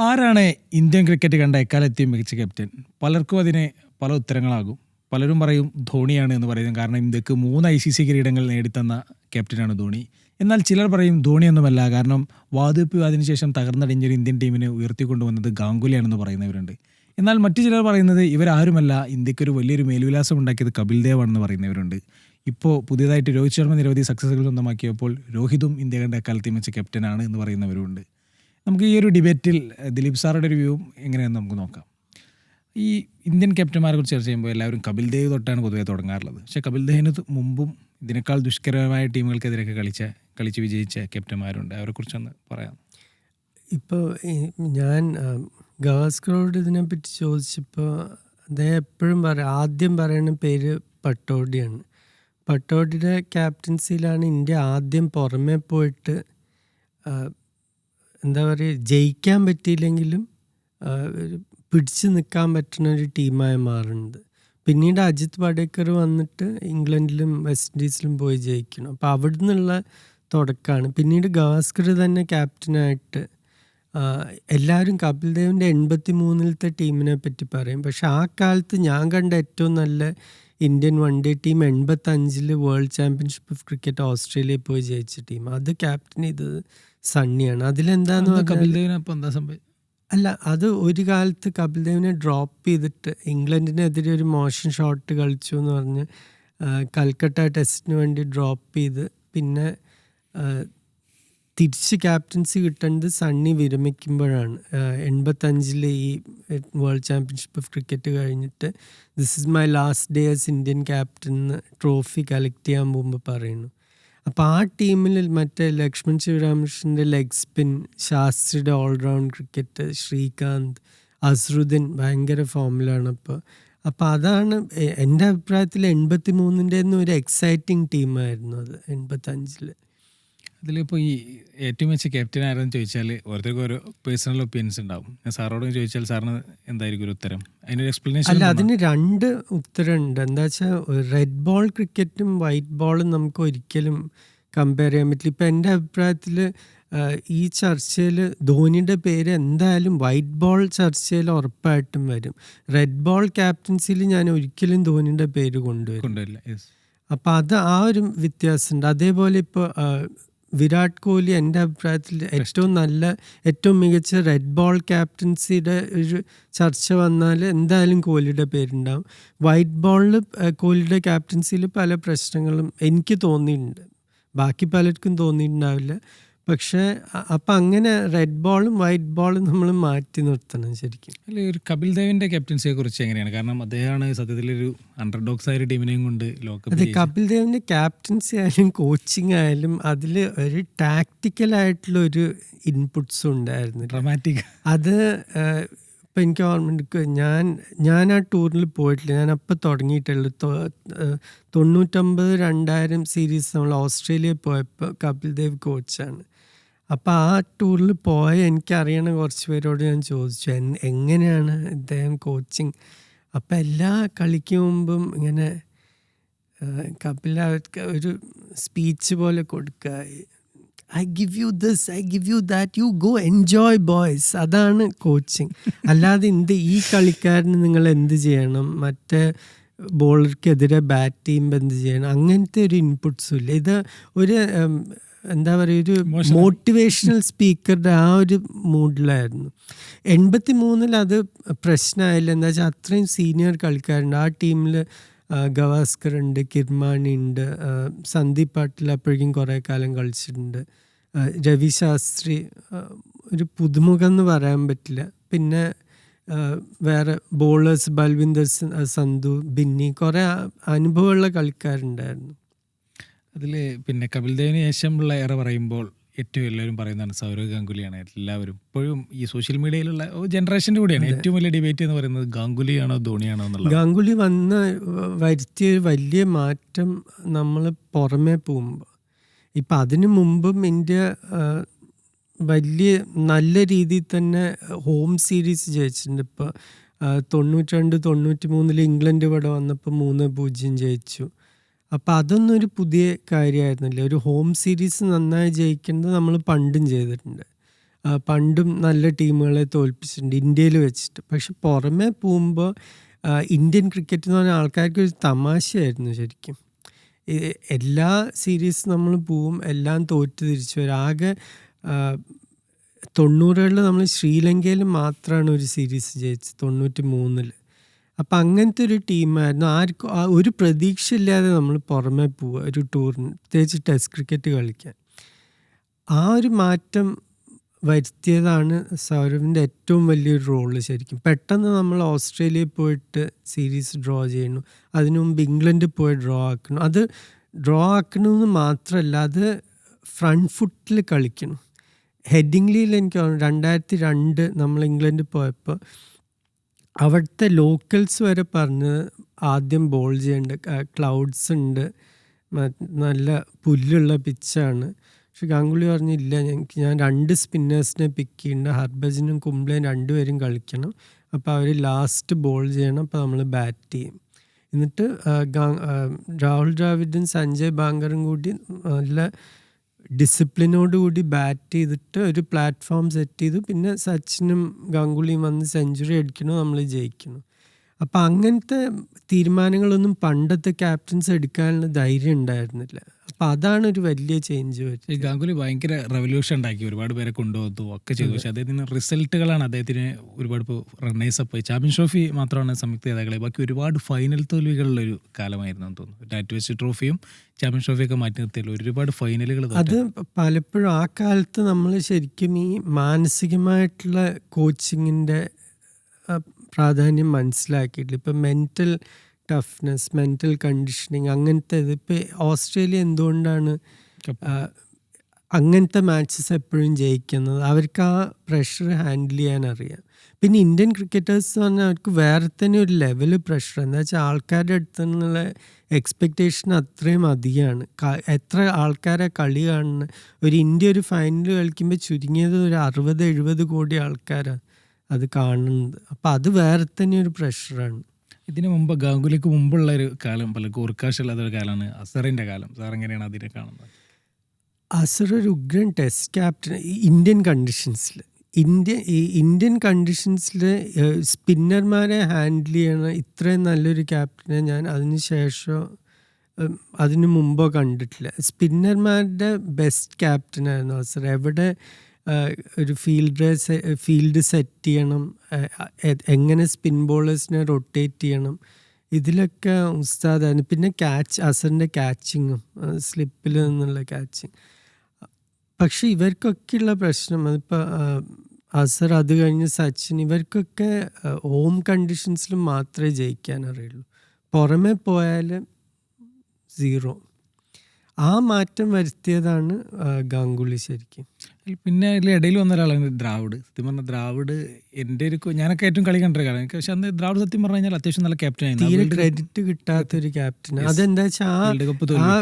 ആരാണ് Indian cricket കണ്ട എക്കാലത്തെയും മികച്ച ക്യാപ്റ്റൻ പലർക്കും അതിന് പല ഉത്തരങ്ങളാകും. പലരും പറയും ധോണിയാണ് എന്ന് പറയുന്നത്. കാരണം ഇന്ത്യയ്ക്ക് മൂന്ന് ഐ സി സി കിരീടങ്ങൾ നേടിത്തന്ന ക്യാപ്റ്റനാണ് ധോണി. എന്നാൽ ചിലർ പറയും ധോണിയൊന്നുമല്ല. കാരണം വാതുവെപ്പ് അതിനുശേഷം തകർന്നടിഞ്ഞൊരു ഇന്ത്യൻ ടീമിനെ ഉയർത്തിക്കൊണ്ടുവന്നത് ഗാംഗുലിയാണെന്ന് പറയുന്നവരുണ്ട്. എന്നാൽ മറ്റു ചിലർ പറയുന്നത് ഇവരാരുമല്ല. ഇന്ത്യക്കൊരു വലിയൊരു മേൽവിലാസം ഉണ്ടാക്കിയത് കപിൽ ദേവ് ആണെന്ന് പറയുന്നവരുണ്ട്. ഇപ്പോൾ പുതിയതായിട്ട് രോഹിത് ശർമ്മ നിരവധി സക്സസ്സുകൾ സ്വന്തമാക്കിയപ്പോൾ രോഹിതും ഇന്ത്യ കണ്ട എക്കാലത്തെയും മികച്ച ക്യാപ്റ്റനാണ് എന്ന് പറയുന്നവരുണ്ട് നമുക്ക് ഈ ഒരു ഡിബേറ്റിൽ ദിലീപ് സാറുടെ ഒരു വ്യൂവും എങ്ങനെയാണെന്ന് നമുക്ക് നോക്കാം. ഈ ഇന്ത്യൻ ക്യാപ്റ്റന്മാരെ കുറിച്ച് ചർച്ച ചെയ്യുമ്പോൾ എല്ലാവരും കപിൽ ദേവ് തൊട്ടാണ് പൊതുവെ തുടങ്ങാറുള്ളത്. പക്ഷേ കപിൽ ദേവിന് മുമ്പും ഇതിനേക്കാൾ ദുഷ്കരമായ ടീമുകൾക്കെതിരെയൊക്കെ കളിച്ച കളിച്ച് വിജയിച്ച ക്യാപ്റ്റന്മാരുണ്ട്. അവരെക്കുറിച്ചൊന്ന് പറയാം. ഇപ്പോൾ ഞാൻ ഗവാസ്കറോട് ഇതിനെപ്പറ്റി ചോദിച്ചപ്പോൾ അദ്ദേഹം എപ്പോഴും പറയും ആദ്യം പറയുന്ന പേര് പട്ടോഡിയാണ് പട്ടോഡിയുടെ ക്യാപ്റ്റൻസിയിലാണ് ഇന്ത്യ ആദ്യം പുറമെ പോയിട്ട് എന്താ പറയുക ജയിക്കാൻ പറ്റിയില്ലെങ്കിലും പിടിച്ചു നിൽക്കാൻ പറ്റുന്ന ഒരു ടീമായി മാറുന്നത് പിന്നീട് അജിത് വാഡേക്കർ വന്നിട്ട് ഇംഗ്ലണ്ടിലും വെസ്റ്റ് ഇൻഡീസിലും പോയി ജയിക്കണം അപ്പോൾ അവിടെ നിന്നുള്ള തുടക്കമാണ് പിന്നീട് ഗവാസ്കർ തന്നെ ക്യാപ്റ്റനായിട്ട് എല്ലാവരും കപിൽ ദേവിന്റെ എൺപത്തി മൂന്നിലത്തെ ടീമിനെ പറ്റി പറയും. പക്ഷെ ആ കാലത്ത് ഞാൻ കണ്ട ഏറ്റവും നല്ല ഇന്ത്യൻ വൺ ഡേ ടീം എൺപത്തഞ്ചിൽ വേൾഡ് ചാമ്പ്യൻഷിപ്പ് ഓഫ് ക്രിക്കറ്റ് ഓസ്ട്രേലിയയിൽ പോയി ജയിച്ച ടീം അത് ക്യാപ്റ്റൻ ചെയ്തത് സണ്ണിയാണ്. അതിലെന്താന്ന് കപിൽ എന്താ അല്ല അത് ഒരു കാലത്ത് കപിൽ ദേവിനെ ഡ്രോപ്പ് ചെയ്തിട്ട് ഇംഗ്ലണ്ടിനെതിരെ ഒരു മോശം ഷോട്ട് കളിച്ചു എന്ന് പറഞ്ഞ് കൽക്കട്ട ടെസ്റ്റിന് വേണ്ടി ഡ്രോപ്പ് ചെയ്ത് പിന്നെ തിരിച്ച് ക്യാപ്റ്റൻസി കിട്ടേണ്ടത് സണ്ണി വിരമിക്കുമ്പോഴാണ്. എൺപത്തഞ്ചിൽ ഈ വേൾഡ് ചാമ്പ്യൻഷിപ്പ് ഓഫ് ക്രിക്കറ്റ് കഴിഞ്ഞിട്ട് this is my last day as Indian captain trophy collect ചെയ്യാൻ പോകുമ്പോൾ പറയുന്നു. അപ്പോൾ ആ ടീമിൽ മറ്റേ ലക്ഷ്മൺ ശിവരാമകൃഷ്ണന്റെ leg spin ശാസ്ത്രിയുടെ all round cricket Srikkanth Azharuddin ഭയങ്കര ഫോമിലാണ് അപ്പോൾ അപ്പോൾ അതാണ് എന്റെ അഭിപ്രായത്തിൽ എൺപത്തി മൂന്നിന്റെ ഒരു എക്സൈറ്റിംഗ് ടീമായിരുന്നു അത് എൺപത്തഞ്ചിൽ അതിലിപ്പോൾ ഈ ഏറ്റവും മികച്ച ക്യാപ്റ്റൻ ആരെന്ന് ചോദിച്ചാൽ ഓരോരുത്തർക്കും ഓരോ പേഴ്സണൽ ഒപ്പീനിയൻസ് ഉണ്ടാവും. ഞാൻ സാറോട് ചോദിച്ചാൽ സാറിന് എന്തായിരിക്കും ഒരു ഉത്തരം? അതിനൊരു എക്സ്പ്ലനേഷൻ അല്ല അതിന് രണ്ട് ഉത്തരമുണ്ട്. എന്താ വെച്ചാൽ റെഡ് ബോൾ ക്രിക്കറ്റും വൈറ്റ് ബോളും നമുക്ക് ഒരിക്കലും കമ്പയർ ചെയ്യാൻ പറ്റില്ല. ഇപ്പം എന്റെ അഭിപ്രായത്തിൽ ഈ ചർച്ചയിൽ ധോണിയുടെ പേര് എന്തായാലും വൈറ്റ് ബോൾ ചർച്ചയിൽ ഉറപ്പായിട്ടും വരും. റെഡ് ബോൾ ക്യാപ്റ്റൻസിയിൽ ഞാൻ ഒരിക്കലും ധോണിയുടെ പേര് കൊണ്ടുവരും കൊണ്ടുവരില്ല. അപ്പം അത് ആ ഒരു വ്യത്യാസമുണ്ട്. അതേപോലെ ഇപ്പോൾ വിരാട് കോഹ്ലി എന്റെ അഭിപ്രായത്തിൽ ഏറ്റവും നല്ല ഏറ്റവും മികച്ച റെഡ് ബോൾ ക്യാപ്റ്റൻസിയുടെ ഒരു ചർച്ച വന്നാൽ എന്തായാലും കോഹ്ലിയുടെ പേരുണ്ടാവും. വൈറ്റ് ബോളിൽ കോഹ്ലിയുടെ ക്യാപ്റ്റൻസിയിൽ പല പ്രശ്നങ്ങളും എനിക്ക് തോന്നിയിട്ടുണ്ട്. ബാക്കി പലർക്കും തോന്നിയിട്ടുണ്ടാവില്ല. പക്ഷേ അപ്പം അങ്ങനെ റെഡ് ബോളും വൈറ്റ് ബോളും നമ്മൾ മാറ്റി നിർത്തണം ശരിക്കും. അല്ല ഒരു കപിൽ ദേവിന്റെ ക്യാപ്റ്റൻസിയെ കുറിച്ച് എങ്ങനെയാണ്? കാരണം അദ്ദേഹമാണ് സത്യത്തിൽ ഒരു അണ്ടർ ഡോക്സ് ആയ ടീമിനെയും കൊണ്ട് അതെ ലോകകപ്പ് കപിൽ ദേവിന്റെ ക്യാപ്റ്റൻസി ആയാലും കോച്ചിങ് ആയാലും അതിൽ ഒരു ടാക്റ്റിക്കൽ ആയിട്ടുള്ള ഒരു ഇൻപുട്സ് ഉണ്ടായിരുന്നു. ഡ്രമാറ്റിക് അത് ഇപ്പം എനിക്ക് ഓർമ്മയുണ്ട് ഞാൻ ഞാൻ ആ ടൂറിൽ പോയിട്ടില്ല. ഞാൻ അപ്പം തുടങ്ങിയിട്ടുള്ളു തൊണ്ണൂറ്റൊമ്പത് രണ്ടായിരം സീരീസ് നമ്മൾ ഓസ്ട്രേലിയ പോയപ്പോൾ കപിൽ ദേവ് കോച്ചാണ് അപ്പോൾ ആ ടൂറിൽ പോയ എനിക്കറിയണ കുറച്ച് പേരോട് ഞാൻ ചോദിച്ചു എങ്ങനെയാണ് ഇദ്ദേഹം കോച്ചിങ്? അപ്പം എല്ലാ കളിക്ക് മുമ്പും ഇങ്ങനെ ഏഹ്, ഒരു സ്പീച്ച് പോലെ കൊടുക്കുക. I give you this I give you that you go enjoy boys അതാണ് കോച്ചിങ്. അല്ലാതെ എന്ത് ഈ കളിക്കാരന് നിങ്ങൾ എന്ത് ചെയ്യണം? മറ്റേ ബോളർക്കെതിരെ ബാറ്റ് ചെയ്യുമ്പോൾ എന്ത് ചെയ്യണം? അങ്ങനത്തെ ഒരു ഇൻപുട്സും ഇല്ല. ഇത് ഒരു എന്താ പറയുക ഒരു. മോട്ടിവേഷണൽ സ്പീക്കറുടെ ആ ഒരു മൂഡിലായിരുന്നു. എൺപത്തി മൂന്നിൽ അത് പ്രശ്നമായില്ല. എന്താ വെച്ചാൽ അത്രയും സീനിയർ കളിക്കാരുണ്ട്. ആ ടീമിൽ ഗവാസ്കർ ഉണ്ട് കിർമാണി ഉണ്ട് സന്ദീപ് പാട്ടിൽ അപ്പോഴേക്കും കുറേ കാലം കളിച്ചിട്ടുണ്ട്. രവിശാസ്ത്രി രവി ശാസ്ത്രി ഒരു പുതുമുഖം എന്ന് പറയാൻ പറ്റില്ല. പിന്നെ വേറെ ബോളേഴ്സ് ബൽവിന്ദർ സന്ധു ബിന്നി കുറേ അനുഭവമുള്ള കളിക്കാരുണ്ടായിരുന്നു. അതിൽ പിന്നെ കപിൽ ദേവിന് ശേഷമുള്ള ഏറെ പറയുമ്പോൾ ഏറ്റവും എല്ലാവരും പറയുന്നതാണ് സൗരവ് ഗാംഗുലിയാണ്. എല്ലാവരും ഇപ്പോഴും ഈ സോഷ്യൽ മീഡിയയിലുള്ള ജനറേഷന്റെ കൂടെയാണ്. ഏറ്റവും വലിയ ഡിബേറ്റ് എന്ന് പറയുന്നത് ഗാംഗുലിയാണോ ധോണിയാണോ എന്നുള്ളത് ഗാംഗുലി വന്ന വരുത്തിയ വലിയ മാറ്റം നമ്മൾ പുറമേ പോകുമ്പോൾ ഇപ്പം അതിനു മുമ്പും ഇന്ത്യ വലിയ നല്ല രീതിയിൽ തന്നെ ഹോം സീരീസ് ജയിച്ചിട്ടുണ്ട്. ഇപ്പോൾ തൊണ്ണൂറ്റി രണ്ട് തൊണ്ണൂറ്റി മൂന്നിൽ ഇംഗ്ലണ്ട് ഇവിടെ വന്നപ്പോൾ മൂന്ന് പൂജ്യം ജയിച്ചു. അപ്പം അതൊന്നും ഒരു പുതിയ കാര്യമായിരുന്നില്ല? ഒരു ഹോം സീരീസ് നന്നായി ജയിക്കുന്നത് നമ്മൾ പണ്ടും ചെയ്തിട്ടുണ്ട്. പണ്ടും നല്ല ടീമുകളെ തോൽപ്പിച്ചിട്ടുണ്ട് ഇന്ത്യയിൽ വെച്ചിട്ട്. പക്ഷെ പുറമെ പോകുമ്പോൾ ഇന്ത്യൻ ക്രിക്കറ്റ് എന്ന് പറഞ്ഞ ആൾക്കാർക്ക് ഒരു തമാശയായിരുന്നു ശരിക്കും. എല്ലാ സീരീസ് നമ്മൾ പോവും എല്ലാം തോറ്റ് തിരിച്ചു വരും. ആകെ തൊണ്ണൂറുകളിൽ നമ്മൾ ശ്രീലങ്കയിൽ മാത്രമാണ് ഒരു സീരീസ് ജയിച്ചത് തൊണ്ണൂറ്റി മൂന്നിൽ അപ്പം അങ്ങനത്തെ ഒരു ടീമായിരുന്നു ആർക്കും ആ ഒരു പ്രതീക്ഷയില്ലാതെ നമ്മൾ പുറമെ പോവുക ഒരു ടൂറിന് പ്രത്യേകിച്ച് ടെസ്റ്റ് ക്രിക്കറ്റ് കളിക്കാൻ. ആ ഒരു മാറ്റം വരുത്തിയതാണ് സൗരവിന്റെ ഏറ്റവും വലിയൊരു റോൾ ശരിക്കും. പെട്ടെന്ന് നമ്മൾ ഓസ്ട്രേലിയയിൽ പോയിട്ട് സീരീസ് ഡ്രോ ചെയ്യണം അതിനു മുമ്പ് ഇംഗ്ലണ്ടിൽ പോയി ഡ്രോ ആക്കണം അത് ഡ്രോ ആക്കണമെന്ന് മാത്രമല്ല അത് ഫ്രണ്ട് ഫുട്ടിൽ കളിക്കണം ഹെഡിംഗ്ലിയിൽ എനിക്ക് തോന്നുന്നു രണ്ടായിരത്തി രണ്ട് നമ്മൾ ഇംഗ്ലണ്ടിൽ പോയപ്പോൾ അവിടുത്തെ ലോക്കൽസ് വരെ പറഞ്ഞ് ആദ്യം ബോൾ ചെയ്യേണ്ട. ക്ലൗഡ്സ് ഉണ്ട്. നല്ല പുല്ലുള്ള പിച്ചാണ് പക്ഷെ ഗാംഗുലി പറഞ്ഞില്ല ഞങ്ങൾക്ക് ഞാൻ രണ്ട് സ്പിന്നേഴ്സിനെ പിക്ക് ചെയ്യുന്നുണ്ട് ഹർഭജനും കുംബ്ലയും രണ്ടുപേരും കളിക്കണം. അപ്പോൾ അവർ ലാസ്റ്റ് ബോൾ ചെയ്യണം. അപ്പോൾ നമ്മൾ ബാറ്റ് ചെയ്യും. എന്നിട്ട് ഗാ- രാഹുൽ ദ്രാവിഡും സഞ്ജയ് ബാങ്കറും കൂടി നല്ല ഡിസിപ്ലിനോട് കൂടി ബാറ്റ് ചെയ്തിട്ട് ഒരു പ്ലാറ്റ്ഫോം സെറ്റ് ചെയ്തു. പിന്നെ സച്ചിനും ഗാംഗുലിയും വന്ന് സെഞ്ചുറി അടിക്കണോ നമ്മൾ ജയിക്കണം അപ്പം അങ്ങനത്തെ തീരുമാനങ്ങളൊന്നും പണ്ടത്തെ ക്യാപ്റ്റൻസ് എടുക്കാനുള്ള ധൈര്യം ഉണ്ടായിരുന്നില്ല. അപ്പൊ അതാണ് ഒരു വലിയ ചേഞ്ച് ഈ ഗാംഗുലി ഭയങ്കര റെവല്യൂഷൻ ഉണ്ടാക്കി. ഒരുപാട് പേരെ കൊണ്ടുവന്നു ഒക്കെ ചെയ്തു. പക്ഷെ അദ്ദേഹത്തിന് റിസൾട്ടുകളാണ് അദ്ദേഹത്തിന് ഒരുപാട് ഇപ്പോൾ റണ്ണേഴ്സ് അപ്പ് ചാമ്പ്യൻ ട്രോഫി മാത്രമാണ് സംയുക്ത നേതാക്കളെ. ബാക്കി ഒരുപാട് ഫൈനൽ തോൽവികളുള്ള ഒരു കാലമായിരുന്നു എന്ന് തോന്നുന്നു. ടാറ്റ് വെച്ച് ട്രോഫിയും ചാമ്പ്യൻ ട്രോഫിയൊക്കെ മാറ്റി നിർത്തിയല്ലോ ഒരുപാട് ഫൈനലുകൾ അത് പലപ്പോഴും ആ കാലത്ത് നമ്മൾ ശരിക്കും ഈ മാനസികമായിട്ടുള്ള കോച്ചിങ്ങിന്റെ പ്രാധാന്യം മനസ്സിലാക്കിയിട്ടില്ല. ഇപ്പം മെന്റൽ ടഫ്നെസ് മെന്റൽ കണ്ടീഷനിങ് അങ്ങനത്തെ ഇത് ഇപ്പം ഓസ്ട്രേലിയ എന്തുകൊണ്ടാണ് അങ്ങനത്തെ മാച്ചസ് എപ്പോഴും ജയിക്കുന്നത്? അവർക്ക് ആ പ്രഷർ ഹാൻഡിൽ ചെയ്യാൻ അറിയാം. പിന്നെ ഇന്ത്യൻ ക്രിക്കറ്റേഴ്സ് എന്ന് പറഞ്ഞാൽ അവർക്ക് വേറെ തന്നെ ഒരു ലെവൽ പ്രഷർ എന്താ വെച്ചാൽ ആൾക്കാരുടെ അടുത്ത് നിന്നുള്ള എക്സ്പെക്റ്റേഷൻ അത്രയും അധികമാണ്. എത്ര ആൾക്കാരെ കളി കാണുന്ന ഒരു ഇന്ത്യ ഒരു ഫൈനൽ കളിക്കുമ്പോൾ ചുരുങ്ങിയത് ഒരു അറുപത് എഴുപത് കോടി ആൾക്കാരാണ് അത് കാണുന്നത് അപ്പം അത് വേറെ തന്നെ ഒരു പ്രഷറാണ് ഇതിനു മുമ്പ് ഗാംഗുലിക്ക് മുമ്പുള്ള ഒരു കാലം പല ഓർക്കാശുള്ള ഒരു കാലമാണ് അസറിന്റെ കാലം. സാർ എങ്ങനെയാണ് അതിനെ കാണുന്നത്? അസർ ഒരു ഉഗ്രൻ ടെസ്റ്റ് ക്യാപ്റ്റൻ ഇന്ത്യൻ കണ്ടീഷൻസിൽ ഇന്ത്യ ഈ ഇന്ത്യൻ കണ്ടീഷൻസിൽ സ്പിന്നർമാരെ ഹാൻഡിൽ ചെയ്യണ ഇത്രയും നല്ലൊരു ക്യാപ്റ്റനെ ഞാൻ അതിന് ശേഷം അതിനു മുമ്പോ കണ്ടിട്ടില്ല. സ്പിന്നർമാരുടെ ബെസ്റ്റ് ക്യാപ്റ്റനായിരുന്നു അസർ. എവിടെ ഒരു ഫീൽഡ് ഫീൽഡ് സെറ്റ് ചെയ്യണം എങ്ങനെ സ്പിൻ ബോളേഴ്സിനെ റൊട്ടേറ്റ് ചെയ്യണം ഇതിലൊക്കെ ഉസ്താദാണ് പിന്നെ ക്യാച്ച് അസറിന്റെ ക്യാച്ചിങ്ങും സ്ലിപ്പിൽ നിന്നുള്ള ക്യാച്ചിങ് പക്ഷെ ഇവർക്കൊക്കെയുള്ള പ്രശ്നം അതിപ്പോൾ അസർ അത് കഴിഞ്ഞ് സച്ചിൻ ഇവർക്കൊക്കെ ഹോം കണ്ടീഷൻസിൽ മാത്രമേ ജയിക്കാൻ അറിയുള്ളൂ പുറമെ പോയാൽ സീറോ ആ മാറ്റം വരുത്തിയതാണ് ഗാംഗുലി ശരിക്കും. പിന്നെ അതിൽ ഇടയിൽ വന്ന ഒരാളാണ് ദ്രാവിഡ്. സത്യം പറഞ്ഞാൽ ദ്രാവിഡ് എന്റെ ഒരു ഞാനൊക്കെ ഏറ്റവും കളി കണ്ടൊരു കാരണം പക്ഷെ അന്ന് ദ്രാവിഡ് സത്യം പറഞ്ഞു കഴിഞ്ഞാൽ അത്യാവശ്യം നല്ല ക്യാപ്റ്റൻ തീരെ ക്രെഡിറ്റ് കിട്ടാത്ത ഒരു ക്യാപ്റ്റൻ അതെന്താ വെച്ചാൽ ആ വേൾഡ് കപ്പ് ആ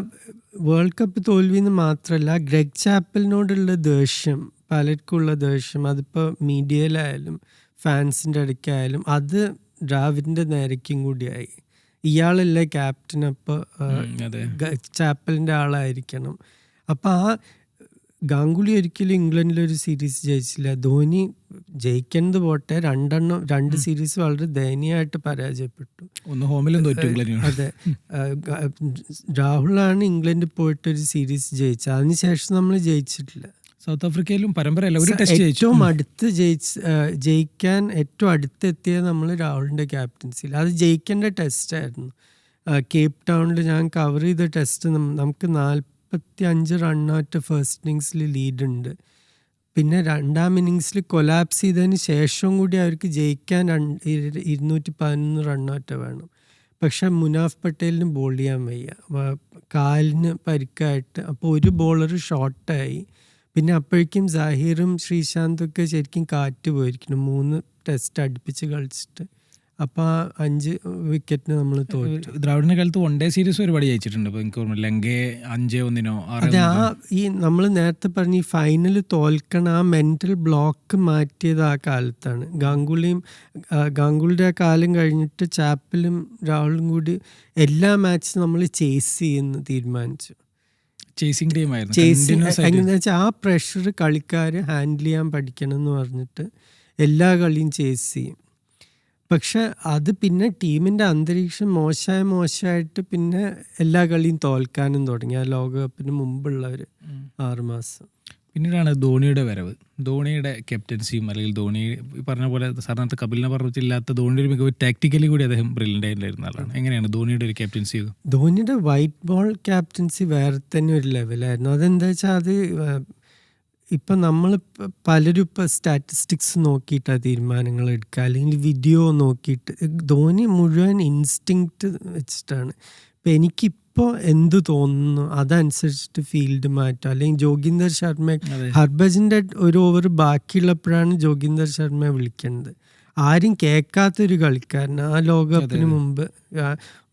വേൾഡ് കപ്പ് തോൽവിന്ന് മാത്രമല്ല ഗ്രെഗ് ചാപ്പലിനോടുള്ള ദേഷ്യം പലർക്കുള്ള ദേഷ്യം അതിപ്പോൾ മീഡിയയിലായാലും ഫാൻസിന്റെ ഇടയ്ക്കായാലും അത് ഡ്രാവിഡിന്റെ നേരയ്ക്കും കൂടിയായി. ഇയാളല്ലേ ക്യാപ്റ്റൻ അപ്പോൾ ചാപ്പലിന്റെ ആളായിരിക്കണം. അപ്പോൾ ആ ഗാംഗുലി ഒരിക്കലും ഇംഗ്ലണ്ടിലൊരു സീരീസ് ജയിച്ചില്ല. ധോനി ജയിക്കുന്നത് പോട്ടെ. രണ്ടെണ്ണം രണ്ട് സീരീസ് വളരെ ദയനീയമായിട്ട് പരാജയപ്പെട്ടു. ഒന്ന് ഹോമിലും തോറ്റു അതെ. രാഹുലാണ് ഇംഗ്ലണ്ടിൽ പോയിട്ട് ഒരു സീരീസ് ജയിച്ചത് അതിനുശേഷം നമ്മൾ ജയിച്ചിട്ടില്ല. സൗത്ത് ആഫ്രിക്കയിലും പരമ്പരയല്ല ഒരു ടെസ്റ്റ് ഏറ്റവും അടുത്ത് ജയിച്ച് ജയിക്കാൻ ഏറ്റവും അടുത്തെത്തിയത് നമ്മൾ രാഹുലിന്റെ ക്യാപ്റ്റൻസിയിൽ. അത് ജയിക്കേണ്ട ടെസ്റ്റ് ആയിരുന്നു. ആ, കേപ്പ് ടൗണിൽ ഞാൻ കവർ ചെയ്ത ടെസ്റ്റ് നമുക്ക് നാൽപ്പത്തി അഞ്ച് റണ്ണാറ്റ് ഫസ്റ്റ് ഇന്നിങ്സിൽ ലീഡ് ഉണ്ട്. പിന്നെ രണ്ടാം ഇന്നിങ്സിൽ കൊലാപ്സ് ചെയ്തതിന് ശേഷവും കൂടി അവർക്ക് ജയിക്കാൻ ഇരുന്നൂറ്റി പതിനൊന്ന് റണ്ണാറ്റ വേണം. പക്ഷെ മുനാഫ് പട്ടേലിന് ബോൾ ചെയ്യാൻ വയ്യ. കാലിന് പരിക്കായിട്ട്. അപ്പോൾ ഒരു ബോളർ ഷോർട്ടായി പിന്നെ അപ്പോഴേക്കും സാഹിറും ശ്രീശാന്തും ഒക്കെ ശരിക്കും കാറ്റ് പോയിരിക്കുന്നു. മൂന്ന് ടെസ്റ്റ് അടുപ്പിച്ച് കളിച്ചിട്ട്. അപ്പോൾ ആ അഞ്ച് വിക്കറ്റിന് നമ്മൾ തോറ്റു. ദ്രാവിഡിന്റെ കാലത്ത് വൺ ഡേ സീരീസ് ഒരുപാട് ജയിച്ചിട്ടുണ്ട്. ഇപ്പൊ എനിക്ക് ഓർമ്മ ലങ്കയെ അഞ്ചേ ഒന്നിനോ അതെ ആ ഈ നമ്മൾ നേരത്തെ പറഞ്ഞ ഈ ഫൈനൽ തോൽക്കണ ആ മെന്റൽ ബ്ലോക്ക് മാറ്റിയത് ആ കാലത്താണ്. ഗാംഗുലിയും ഗാംഗുളിയുടെ ഗാംഗുലിയുടെ ആ കാലം കഴിഞ്ഞിട്ട് ചാപ്പലും രാഹുലും കൂടി എല്ലാ മാച്ചും നമ്മൾ ചേസ് ചെയ്യുന്ന തീരുമാനിച്ചു. ചേസിംഗ് ടീം ആയിരുന്നു. വെച്ചാൽ ആ പ്രഷർ കളിക്കാർ ഹാൻഡിൽ ചെയ്യാൻ പഠിക്കണം എന്ന് പറഞ്ഞിട്ട് എല്ലാ കളിയും ചേസ് ചെയ്യും. പക്ഷെ അത് പിന്നെ ടീമിന്റെ അന്തരീക്ഷം മോശമായ മോശമായിട്ട് പിന്നെ എല്ലാ കളിയും തോൽക്കാനും തുടങ്ങി. ആ ലോകകപ്പിന് മുമ്പുള്ള ഒരു. ആറുമാസം പിന്നീടാണ് ധോണിയുടെ വരവ്. ധോണിയുടെ ക്യാപ്റ്റൻസിയും അല്ലെങ്കിൽ ധോണി പറഞ്ഞ പോലെ സാധാരണ കപിലിനെ പറഞ്ഞിട്ടില്ലാത്ത ധോണിയുടെ ഒരു മികവ് ടാക്ടിക്കലി കൂടി അദ്ദേഹം ബ്രില്യന്റ് ഇരുന്ന ആളാണ്. എങ്ങനെയാണ് ധോണിയുടെ ഒരു ക്യാപ്റ്റൻസി ധോണിയുടെ വൈറ്റ് ബോൾ ക്യാപ്റ്റൻസി വേറെ തന്നെ ഒരു ലെവലായിരുന്നു അതെന്താ വെച്ചാൽ അത് ഇപ്പം നമ്മൾ പലരും ഇപ്പം സ്റ്റാറ്റിസ്റ്റിക്സ് നോക്കിയിട്ടാണ് തീരുമാനങ്ങൾ എടുക്കുക അല്ലെങ്കിൽ വീഡിയോ നോക്കിയിട്ട് ധോനി മുഴുവൻ ഇൻസ്റ്റിങ്ക്റ്റ് വെച്ചിട്ടാണ്. ഇപ്പം എനിക്കിപ്പോൾ എന്ത് തോന്നുന്നു അതനുസരിച്ചിട്ട് ഫീൽഡ് മാറ്റും. അല്ലെങ്കിൽ ജോഗിന്ദർ ശർമ്മ ഹർഭജന്റെ ഒരു ഓവർ ബാക്കിയുള്ളപ്പോഴാണ് ജോഗിന്ദർ ശർമ്മ വിളിക്കേണ്ടത്. ആരും കേൾക്കാത്തൊരു കളിക്കാരൻ ആ ലോകകപ്പിന് മുമ്പ്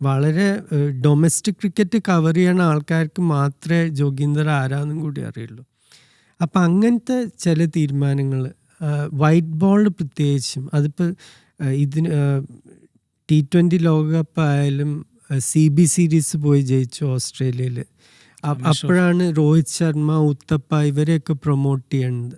വളരെ ഡൊമസ്റ്റിക് ക്രിക്കറ്റ് കവർ ചെയ്യണ ആൾക്കാർക്ക് മാത്രമേ ജോഗീന്ദർ ആരാന്നും കൂടി അറിയുള്ളൂ. അപ്പം അങ്ങനത്തെ ചില തീരുമാനങ്ങൾ വൈറ്റ് ബോൾ പ്രത്യേകിച്ചും അതിപ്പോൾ ഇതിന് ടി ട്വന്റി ലോകകപ്പ് ആയാലും സി ബി സീരീസ് പോയി ജയിച്ചു ഓസ്ട്രേലിയയിൽ അപ്പോഴാണ് രോഹിത് ശർമ്മ ഉത്തപ്പ ഇവരെയൊക്കെ പ്രൊമോട്ട് ചെയ്യുന്നത്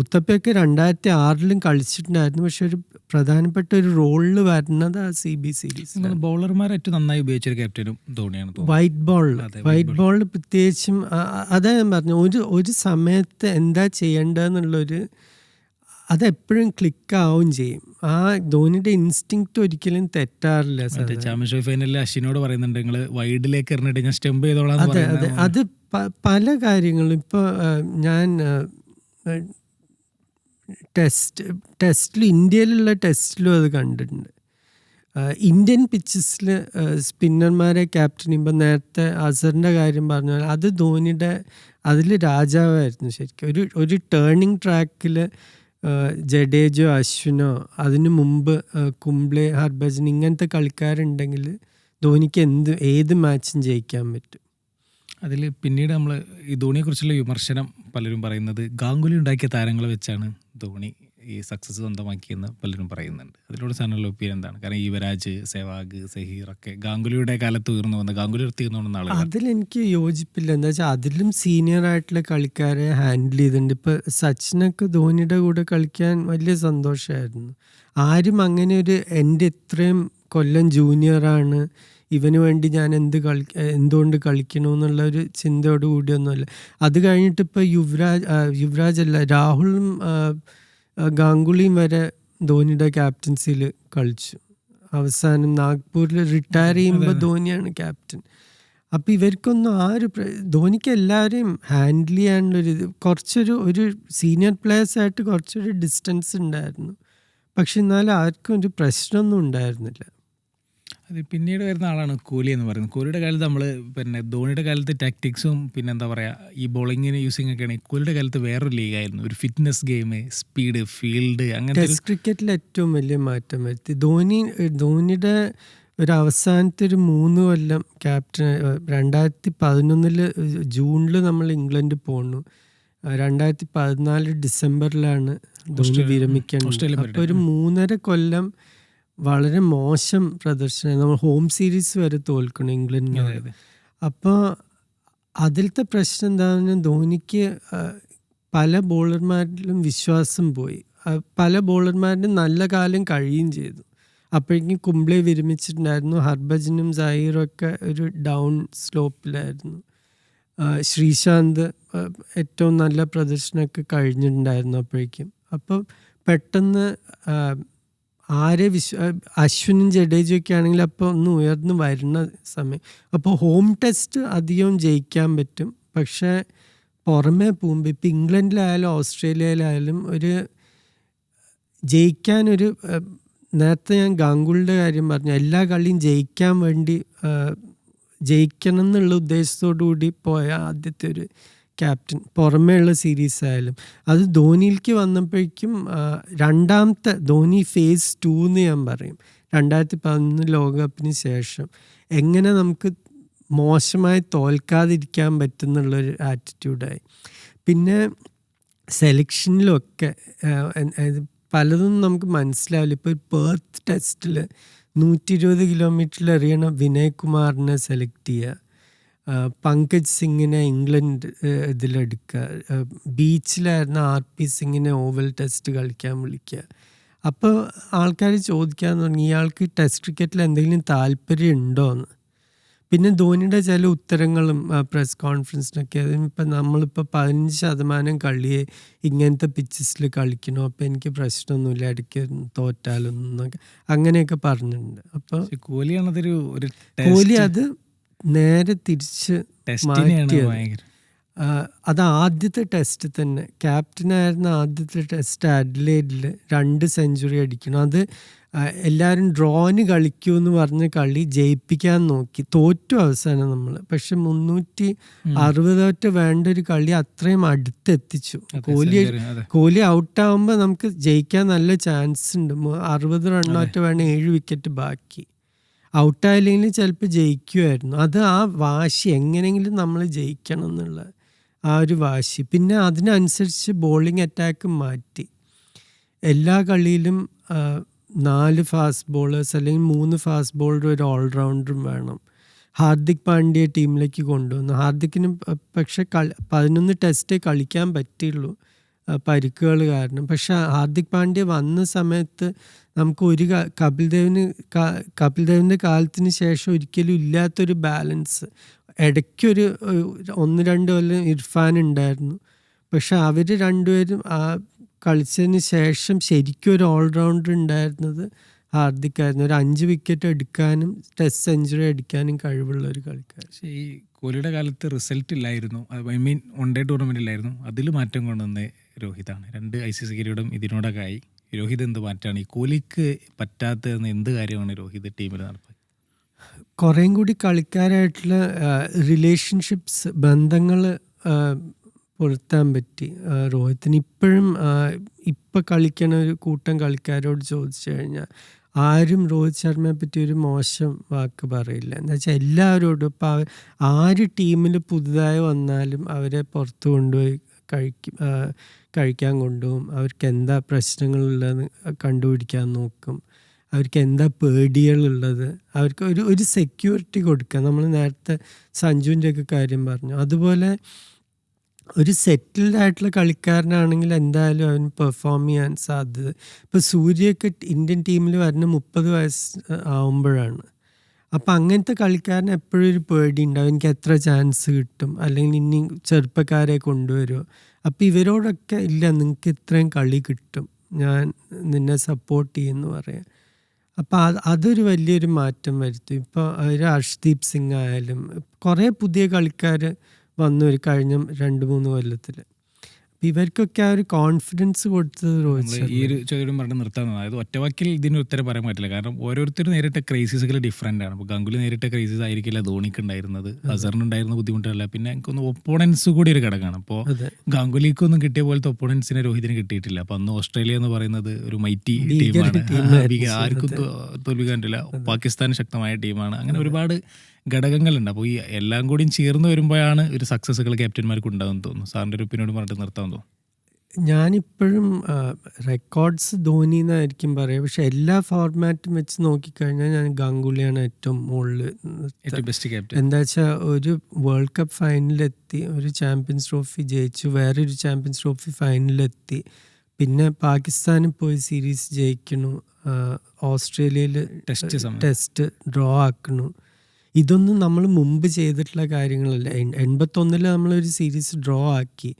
ഉത്തപ്പയൊക്കെ രണ്ടായിരത്തി ആറിലും കളിച്ചിട്ടുണ്ടായിരുന്നു. പക്ഷെ ഒരു പ്രധാനപ്പെട്ട ഒരു റോളിൽ വരുന്നത് ആ സി ബി സീരീസ് ബൗളർമാർ ഏറ്റവും നന്നായി ഉപയോഗിച്ചൊരു ക്യാപ്റ്റനും ധോണിയാണ്. വൈറ്റ് ബോളിൽ വൈറ്റ് ബോളിൽ പ്രത്യേകിച്ചും അതാ ഞാൻ പറഞ്ഞു ഒരു ഒരു സമയത്ത് എന്താ ചെയ്യേണ്ടതെന്നുള്ളൊരു അതെപ്പോഴും ക്ലിക്ക് ആവും ചെയ്യും. ആ ധോണിയുടെ ഇൻസ്റ്റിങ് ഒരിക്കലും തെറ്റാറില്ല ചാമ്പ്യൻഷിപ്പ് ഫൈനലിൽ അശ്വിനോട് പറയുന്നുണ്ട് നിങ്ങൾ വൈഡിലേക്ക് എറിഞ്ഞിട്ട് ഞാൻ സ്റ്റെമ്പ് ചെയ്തോളാം അതെ അതെ. അത് പല കാര്യങ്ങളും ഇപ്പോൾ ഞാൻ ടെസ്റ്റ് ടെസ്റ്റിൽ ഇന്ത്യയിലുള്ള ടെസ്റ്റിലും അത് കണ്ടിട്ടുണ്ട്. ഇന്ത്യൻ പിച്ചസിൽ സ്പിന്നർമാരെ ക്യാപ്റ്റൻ ഇപ്പം നേരത്തെ അസറിന്റെ കാര്യം പറഞ്ഞാൽ അത് ധോണിയുടെ അതിൽ രാജാവായിരുന്നു ശരിക്കും. ഒരു ഒരു ടേണിങ് ട്രാക്കിൽ ജഡേജോ അശ്വിനോ അതിനു മുമ്പ് കുംബ്ലെ ഹർഭജൻ ഇങ്ങനത്തെ കളിക്കാരുണ്ടെങ്കിൽ ധോണിക്ക് എന്ത് ഏത് മാച്ചും ജയിക്കാൻ പറ്റും. അതിൽ പിന്നീട് നമ്മൾ ഈ ധോണിയെക്കുറിച്ചുള്ള വിമർശനം പലരും പറയുന്നത് ഗാംഗുലി ഉണ്ടാക്കിയ താരങ്ങളെ വെച്ചാണ് ധോണി. ഈ സക്സസ് സ്വന്തമാക്കിയെന്ന് പലരും പറയുന്നുണ്ട്. അതിലൂടെ സാറിനുള്ള ഒപ്പീനിയൻ എന്താണ്? കാരണം യുവരാജ് സെവാഗ് സഹീർ ഒക്കെ ഗാംഗുലിയുടെ കാലത്ത് ഉയർന്നു വന്ന ഗാംഗുലി ഉയർത്തിയിരുന്നു ആളുകൾ അതിലെനിക്ക് യോജിപ്പില്ല. എന്താ വെച്ചാൽ അതിലും സീനിയർ ആയിട്ടുള്ള കളിക്കാരെ ഹാൻഡിൽ ചെയ്തിട്ടുണ്ട്. ഇപ്പൊ സച്ചിനൊക്കെ ധോണിയുടെ കൂടെ കളിക്കാൻ വലിയ സന്തോഷമായിരുന്നു ആരും അങ്ങനെ ഒരു എന്റെ ഇത്രയും കൊല്ലം ജൂനിയറാണ് ഇവന് വേണ്ടി ഞാൻ എന്ത് കളി എന്തുകൊണ്ട് കളിക്കണമെന്നുള്ള ഒരു ചിന്തയോട് കൂടിയൊന്നുമല്ല അത് കഴിഞ്ഞിട്ട് ഇപ്പോൾ യുവരാജ് യുവരാജ് അല്ല രാഹുലും ആ, വരെ ധോണിയുടെ ക്യാപ്റ്റൻസിയിൽ കളിച്ചു. അവസാനം നാഗ്പൂരിൽ റിട്ടയർ ചെയ്യുമ്പോൾ ധോണിയാണ് ക്യാപ്റ്റൻ. അപ്പം ഇവർക്കൊന്നും ആ ഒരു ധോണിക്ക് എല്ലാവരെയും ഹാൻഡിൽ ചെയ്യാനുള്ളൊരു ഇത് കുറച്ചൊരു ഒരു സീനിയർ പ്ലെയേഴ്സായിട്ട് കുറച്ചൊരു ഡിസ്റ്റൻസ് ഉണ്ടായിരുന്നു. പക്ഷെ എന്നാലും ആർക്കും ഒരു പ്രശ്നമൊന്നും ഉണ്ടായിരുന്നില്ല. അത് പിന്നീട് വരുന്ന ആളാണ് കോഹ്ലി എന്ന് പറയുന്നത്. കോഹ്ലിയുടെ കാലത്ത് നമ്മൾ പിന്നെ ധോണിയുടെ കാലത്ത് ടാക്ടിക്സും പിന്നെ എന്താ പറയുക ഈ ബോളിങ്ങിന് യൂസിങ് ഒക്കെ ആണെങ്കിൽ കോഹ്ലിയുടെ കാലത്ത് വേറൊരു ലീഗായിരുന്നു ഒരു ഫിറ്റ്നസ് ഗെയിം സ്പീഡ് ഫീൽഡ് അങ്ങനെ ടെസ്റ്റ് ക്രിക്കറ്റിൽ ഏറ്റവും വലിയ മാറ്റം വരുത്തി. ധോനി ധോണിയുടെ ഒരു അവസാനത്തെ ഒരു മൂന്ന് കൊല്ലം ക്യാപ്റ്റൻ രണ്ടായിരത്തി പതിനൊന്നിൽ ജൂണിൽ നമ്മൾ ഇംഗ്ലണ്ട് പോണു രണ്ടായിരത്തി പതിനാല് ഡിസംബറിലാണ് ധോണി വിരമിക്കുന്നത്. വിരമിക്കേണ്ടത് അപ്പോൾ ഒരു മൂന്നര കൊല്ലം വളരെ മോശം പ്രദർശനം. നമ്മൾ ഹോം സീരീസ് വരെ തോൽക്കണം ഇംഗ്ലണ്ടിന്. അപ്പോൾ അതിലത്തെ പ്രശ്നം എന്താണെന്ന് ധോനിക്ക് ആ, പല ബോളർമാരിലും വിശ്വാസം പോയി. പല ബോളർമാരിലും നല്ല കാലം കഴിയുകയും ചെയ്തു. അപ്പോഴേക്കും കുംബ്ലെ വിരമിച്ചിട്ടുണ്ടായിരുന്നു. ഹർഭജനും സഹീറും ഒക്കെ ഒരു ഡൗൺ സ്ലോപ്പിലായിരുന്നു. ശ്രീശാന്ത് ഏറ്റവും നല്ല പ്രദർശനമൊക്കെ കഴിഞ്ഞിട്ടുണ്ടായിരുന്നു അപ്പോഴേക്കും. അപ്പം പെട്ടെന്ന് ആരെ വിശ്വ അശ്വിനും ജഡേജയൊക്കെ ആണെങ്കിൽ അപ്പോൾ ഒന്ന് ഉയർന്നു വരുന്ന സമയം. അപ്പോൾ ഹോം ടെസ്റ്റ് അധികം ജയിക്കാൻ പറ്റും. പക്ഷേ പുറമേ പോകുമ്പോൾ ഇപ്പം ഇംഗ്ലണ്ടിലായാലും ഓസ്ട്രേലിയയിലായാലും ഒരു ജയിക്കാനൊരു നേരത്തെ ഞാൻ ഗാംഗുളിന്റെ കാര്യം പറഞ്ഞു. എല്ലാ കളിയും ജയിക്കാൻ വേണ്ടി ജയിക്കണം എന്നുള്ള ഉദ്ദേശത്തോടു കൂടി പോയ ആദ്യത്തെ ഒരു ക്യാപ്റ്റൻ. പുറമേയുള്ള സീരീസ് ആയാലും. അത് ധോനിയിലേക്ക് വന്നപ്പോഴേക്കും രണ്ടാമത്തെ ധോനി ഫേസ് ടു എന്ന് ഞാൻ പറയും. രണ്ടായിരത്തി പതിനൊന്ന് ലോകകപ്പിന് ശേഷം. എങ്ങനെ നമുക്ക് മോശമായി തോൽക്കാതിരിക്കാൻ പറ്റുന്നുള്ളൊരു ആറ്റിറ്റ്യൂഡായി പിന്നെ സെലക്ഷനിലൊക്കെ പലതും നമുക്ക് മനസ്സിലാവില്ല. ഇപ്പോൾ പേർത്ത് ടെസ്റ്റിൽ നൂറ്റി ഇരുപത് കിലോമീറ്ററിൽ എറിയണ വിനയ് കുമാറിനെ സെലക്ട് ചെയ്യുക പങ്കജ് സിംഗിനെ ഇംഗ്ലണ്ട് ഇതിലെടുക്കുക. ബീച്ചിലായിരുന്ന ആർ പി സിംഗിനെ ഓവൽ ടെസ്റ്റ് കളിക്കാൻ വിളിക്കുക. അപ്പോൾ ആൾക്കാർ ചോദിക്കാൻ തുടങ്ങി ഇയാൾക്ക് ടെസ്റ്റ് ക്രിക്കറ്റിൽ എന്തെങ്കിലും താല്പര്യം ഉണ്ടോ എന്ന് പിന്നെ ധോണിയുടെ ചില ഉത്തരങ്ങളും പ്രസ് കോൺഫറൻസിനൊക്കെ ഇപ്പം നമ്മളിപ്പോൾ പതിനഞ്ച് ശതമാനം കളിയെ ഇങ്ങനത്തെ പിച്ചസിൽ കളിക്കണോ അപ്പോൾ എനിക്ക് പ്രശ്നമൊന്നുമില്ല ഇടയ്ക്ക് തോറ്റാലൊന്നും അങ്ങനെയൊക്കെ പറഞ്ഞിട്ടുണ്ട്. അപ്പോൾ കോഹ്ലിയാണതൊരു കോഹ്ലി അത് നേരെ തിരിച്ച് മാറ്റിയത്. അത് ആദ്യത്തെ ടെസ്റ്റ് തന്നെ. ക്യാപ്റ്റനായിരുന്ന ആദ്യത്തെ ടെസ്റ്റ് അഡ്ലേഡിൽ രണ്ട് സെഞ്ചുറി അടിക്കണം. അത് എല്ലാവരും ഡ്രോന് കളിക്കൂ എന്ന് പറഞ്ഞ കളി ജയിപ്പിക്കാൻ നോക്കി. തോറ്റു അവസാനം നമ്മൾ പക്ഷെ മുന്നൂറ്റി അറുപതൊറ്റ വേണ്ട ഒരു കളി അത്രയും അടുത്തെത്തിച്ചു. കോഹ്ലി കോഹ്ലി ഔട്ടാവുമ്പോൾ നമുക്ക് ജയിക്കാൻ നല്ല ചാൻസ് ഉണ്ട്. അറുപത് റണ്ണോറ്റ വേണം ഏഴ് വിക്കറ്റ് ബാക്കി. ഔട്ടായില്ലെങ്കിൽ ചിലപ്പോൾ ജയിക്കുമായിരുന്നു അത് ആ വാശി എങ്ങനെയെങ്കിലും നമ്മൾ ജയിക്കണം എന്നുള്ള ആ ഒരു വാശി. പിന്നെ അതിനനുസരിച്ച് ബോളിംഗ് അറ്റാക്ക് മാറ്റി. എല്ലാ കളിയിലും നാല് ഫാസ്റ്റ് ബോളേഴ്സ് അല്ലെങ്കിൽ മൂന്ന് ഫാസ്റ്റ് ബോളറും ഒരു ഓൾറൗണ്ടറും വേണം. ഹാർദിക് പാണ്ഡ്യയെ ടീമിലേക്ക് കൊണ്ടുവന്നു. ഹാർദിക്കിന് പക്ഷെ കളി പതിനൊന്ന് ടെസ്റ്റേ കളിക്കാൻ പറ്റുള്ളൂ പരിക്കുകൾ കാരണം. പക്ഷെ ഹാർദിക് പാണ്ഡ്യ വന്ന സമയത്ത് നമുക്ക് ഒരു കപിൽ ദേവിന് കപിൽ ദേവിന്റെ കാലത്തിന് ശേഷം ഒരിക്കലും ഇല്ലാത്തൊരു ബാലൻസ് ഇടയ്ക്കൊരു ഒന്ന് രണ്ട് കൊല്ലം ഇർഫാൻ ഉണ്ടായിരുന്നു. പക്ഷെ അവർ രണ്ടുപേരും ആ കളിച്ചതിന് ശേഷം ശരിക്കും ഒരു ഓൾറൗണ്ടർ ഉണ്ടായിരുന്നത് ഹാർദിക് ആയിരുന്നു ഒരു അഞ്ച് വിക്കറ്റ് എടുക്കാനും ടെസ്റ്റ് സെഞ്ചുറി അടിക്കാനും കഴിവുള്ള ഒരു കളിക്കാരൻ. ഈ കോഹ്ലിയുടെ കാലത്ത് റിസൾട്ട് ഇല്ലായിരുന്നു. I mean one day tournament ഇല്ലായിരുന്നു. അതിൽ മാറ്റം കൊണ്ടുവന്ന രോഹിതാണ്. രണ്ട് ഐ സി സി കിരീടം ഇതിനോടൊക്കെ ആയി. രോഹിത് എന്ത് മാറ്റാണ്? ഈ കോഹ്ലിക്ക് പറ്റാത്തതെന്ന് എന്ത് കാര്യമാണ് രോഹിത് ടീമിൽ നടപ്പാക്കി കുറേം കൂടി കളിക്കാരായിട്ടുള്ള റിലേഷൻഷിപ്സ് ബന്ധങ്ങൾ പുലർത്താൻ പറ്റി. രോഹിത്തിന് ഇപ്പോഴും ഇപ്പം കളിക്കണ ഒരു കൂട്ടം കളിക്കാരോട് ചോദിച്ചു കഴിഞ്ഞാൽ ആരും രോഹിത് ശർമ്മയെ പറ്റി ഒരു മോശം വാക്ക് പറയില്ല. എന്ന് വെച്ചാൽ എല്ലാവരോടും ഇപ്പം ആര് ടീമിൽ പുതുതായി വന്നാലും അവരെ പുറത്ത് കൊണ്ടുപോയി കഴിക്കും കഴിക്കാൻ കൊണ്ടുപോകും. അവർക്ക് എന്താ പ്രശ്നങ്ങളുള്ളത് കണ്ടുപിടിക്കാൻ നോക്കും. അവർക്ക് എന്താ പേടികളുള്ളത്? അവർക്ക് ഒരു ഒരു സെക്യൂരിറ്റി കൊടുക്കുക നമ്മൾ നേരത്തെ സഞ്ജുവിന്റെ ഒക്കെ കാര്യം പറഞ്ഞു. അതുപോലെ ഒരു സെറ്റിൽഡ് ആയിട്ടുള്ള കളിക്കാരനാണെങ്കിൽ എന്തായാലും അവന് പെർഫോം ചെയ്യാൻ സാധ്യത. ഇപ്പോൾ സൂര്യയൊക്കെ ഇന്ത്യൻ ടീമിൽ വരുന്ന മുപ്പത് വയസ്സ് ആവുമ്പോഴാണ്. അപ്പം അങ്ങനത്തെ കളിക്കാരന് എപ്പോഴും ഒരു പേടി ഉണ്ടാവും. എനിക്ക് എത്ര ചാൻസ് കിട്ടും? അല്ലെങ്കിൽ ഇനി ചെറുപ്പക്കാരെ കൊണ്ടുവരുമോ അപ്പം ഇവരോടൊക്കെ ഇല്ല നിങ്ങൾക്ക് ഇത്രയും കളി കിട്ടും. ഞാൻ നിന്നെ സപ്പോർട്ട് ചെയ്യുമെന്ന് പറയാം. അപ്പം അത് അതൊരു വലിയൊരു മാറ്റം വരുത്തും. ഇപ്പോൾ ഒരു ഹർഷ്ദീപ് സിംഗ് ആയാലും കുറേ പുതിയ കളിക്കാർ വന്നു ഒരു കഴിഞ്ഞ രണ്ട് മൂന്ന് കൊല്ലത്തിൽ ഇവർക്കൊക്കെ ആ ഒരു കോൺഫിഡൻസ് കൊടുത്തത് രോഹിത് ഈ ഒരു ചോദ്യം പറഞ്ഞ് നിർത്താൻ അതായത് ഒറ്റവാക്കിൽ ഇതിന് ഉത്തരം പറയാൻ പറ്റില്ല. കാരണം ഓരോരുത്തർ നേരിട്ട ക്രൈസിസുകൾ ഡിഫറെന്റ് ആണ്. ഇപ്പോൾ ഗംഗുലി നേരിട്ട ക്രൈസിസ് ആയിരിക്കില്ല ധോണിക്ക് ഉണ്ടായിരുന്നത്. ഹസറിനുണ്ടായിരുന്ന ബുദ്ധിമുട്ടല്ല പിന്നെ എനിക്കൊന്ന് ഒപ്പോണൻസ് കൂടി ഒരു ഘടകമാണ്. അപ്പോൾ ഗംഗുലിക്ക് ഒന്നും കിട്ടിയ പോലത്തെ ഒപ്പോണൻസിനെ രോഹിതിന് കിട്ടിയിട്ടില്ല. അപ്പൊ അന്ന് ഓസ്ട്രേലിയ എന്ന് പറയുന്നത് ഒരു മൈറ്റി ഭീകര ടീമാണ് ആർക്കും തോ- തോൽപ്പിക്കാൻ പറ്റില്ല. പാകിസ്ഥാൻ ശക്തമായ ടീമാണ് അങ്ങനെ ഒരുപാട് ഘടകങ്ങളുണ്ട്. അപ്പോൾ ഈ എല്ലാം കൂടിയും ചേർന്ന് വരുമ്പോഴാണ് ഒരു സക്സസ്സുകൾ ക്യാപ്റ്റന്മാർക്ക് ഉണ്ടാകുമെന്ന് തോന്നുന്നു. സാറിന്റെ ഒരു പിന്നോട് പറഞ്ഞിട്ട് നിർത്താൻ തോന്നുന്നു. ഞാനിപ്പോഴും റെക്കോർഡ്സ് ധോനി എന്നായിരിക്കും പറയുക പക്ഷെ എല്ലാ ഫോർമാറ്റും വെച്ച് നോക്കിക്കഴിഞ്ഞാൽ ഞാൻ ഗാംഗുലിയാണ് ഏറ്റവും മുകളിൽ ഏറ്റവും ബെസ്റ്റ് ക്യാപ്റ്റൻ എന്താ വെച്ചാൽ ഒരു വേൾഡ് കപ്പ് ഫൈനലിലെത്തി ഒരു ചാമ്പ്യൻസ് ട്രോഫി ജയിച്ചു ഒരു ചാമ്പ്യൻസ് ട്രോഫി ഫൈനലിലെത്തി പിന്നെ പാകിസ്ഥാനിൽ പോയി സീരീസ് ജയിക്കണു ഓസ്ട്രേലിയയിൽ ടെസ്റ്റ് ടെസ്റ്റ് ഡ്രോ ആക്കണു. ഇതൊന്നും നമ്മൾ മുമ്പ് ചെയ്തിട്ടുള്ള കാര്യങ്ങളല്ല. എൺപത്തൊന്നിൽ നമ്മളൊരു സീരീസ് ഡ്രോ ആക്കി.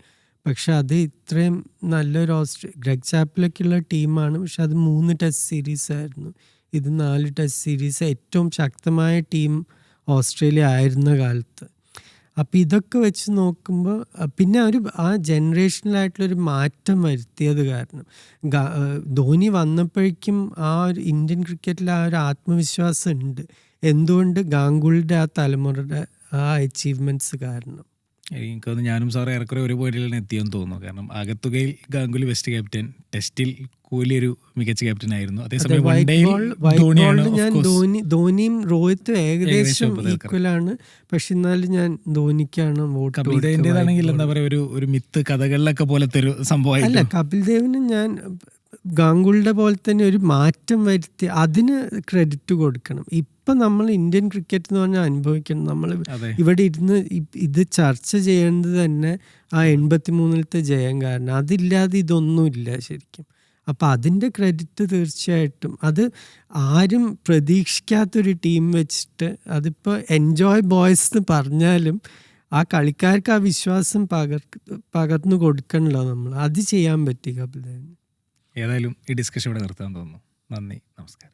പക്ഷെ അത് ഇത്രയും നല്ലൊരു ഓസ്ട്രേ ഗ്രെഗ് ചാപ്പിലൊക്കെയുള്ള ടീമാണ്. പക്ഷെ അത് മൂന്ന് ടെസ്റ്റ് സീരീസ് ആയിരുന്നു. ഇത് നാല് ടെസ്റ്റ് സീരീസ് ഏറ്റവും ശക്തമായ ടീം ഓസ്ട്രേലിയ ആയിരുന്ന കാലത്ത്. അപ്പം ഇതൊക്കെ വെച്ച് നോക്കുമ്പോൾ പിന്നെ ഒരു ആ ജനറേഷനിലായിട്ടുള്ളൊരു മാറ്റം വരുത്തിയത് കാരണം ധോണി വന്നപ്പോഴേക്കും ആ ഒരു ഇന്ത്യൻ ക്രിക്കറ്റിൽ ആ ഒരു ആത്മവിശ്വാസം ഉണ്ട്. എന്തുകൊണ്ട് ഗാംഗുളിയുടെ ആ തലമുറയുടെ ആ അച്ചീവ്മെന്റ്സ് കാരണം? എനിക്കൊന്ന് ഞാനും സാറ് ഏറെക്കുറെ ഒരു പോയിന്റിലാണ് എത്തിയെന്ന് തോന്നുന്നു. കാരണം ആകത്തുകയിൽ ഗാംഗുലി ബെസ്റ്റ് ക്യാപ്റ്റൻ ടെസ്റ്റിൽ കോഹ്ലി ഒരു മികച്ച ക്യാപ്റ്റൻ ആയിരുന്നു. അതേസമയം ഞാൻ. ധോനി ധോനിയും രോഹിത്തും ഏകദേശം ആണ്. പക്ഷെ എന്നാലും ഞാൻ ധോനിക്കാണ് വോട്ട് കപിൽ ദേവിന്റെതാണെങ്കിൽ എന്താ പറയുക ഒരു ഒരു മിത്ത് കഥകളിലൊക്കെ പോലത്തെ ഒരു അല്ല സംഭവമായിട്ട് കപിൽ ദേവിന് ഞാൻ ഗാംഗുളിയുടെ പോലെ തന്നെ ഒരു മാറ്റം വരുത്തി അതിന് ക്രെഡിറ്റ് കൊടുക്കണം. ഇപ്പം നമ്മൾ ഇന്ത്യൻ ക്രിക്കറ്റ് എന്ന് പറഞ്ഞാൽ അനുഭവിക്കണം. നമ്മൾ ഇവിടെ ഇരുന്ന് ഇത് ചർച്ച ചെയ്യേണ്ടത് തന്നെ ആ എൺപത്തി മൂന്നിലത്തെ ജയം കാരണം. അതില്ലാതെ ഇതൊന്നുമില്ല ശരിക്കും. അപ്പം അതിന്റെ ക്രെഡിറ്റ് തീർച്ചയായിട്ടും. അത് ആരും പ്രതീക്ഷിക്കാത്തൊരു ടീം വെച്ചിട്ട് അതിപ്പോൾ എൻജോയ് ബോയ്സ് എന്ന് പറഞ്ഞാലും ആ കളിക്കാർക്ക് ആ വിശ്വാസം പകർ പകർന്നു കൊടുക്കണല്ലോ നമ്മൾ. അത് ചെയ്യാൻ പറ്റി കപിൽ ദേവിന് ഏതായാലും ഈ ഡിസ്കഷൻ ഇവിടെ നിർത്താൻ തോന്നുന്നു. നന്ദി നമസ്കാരം.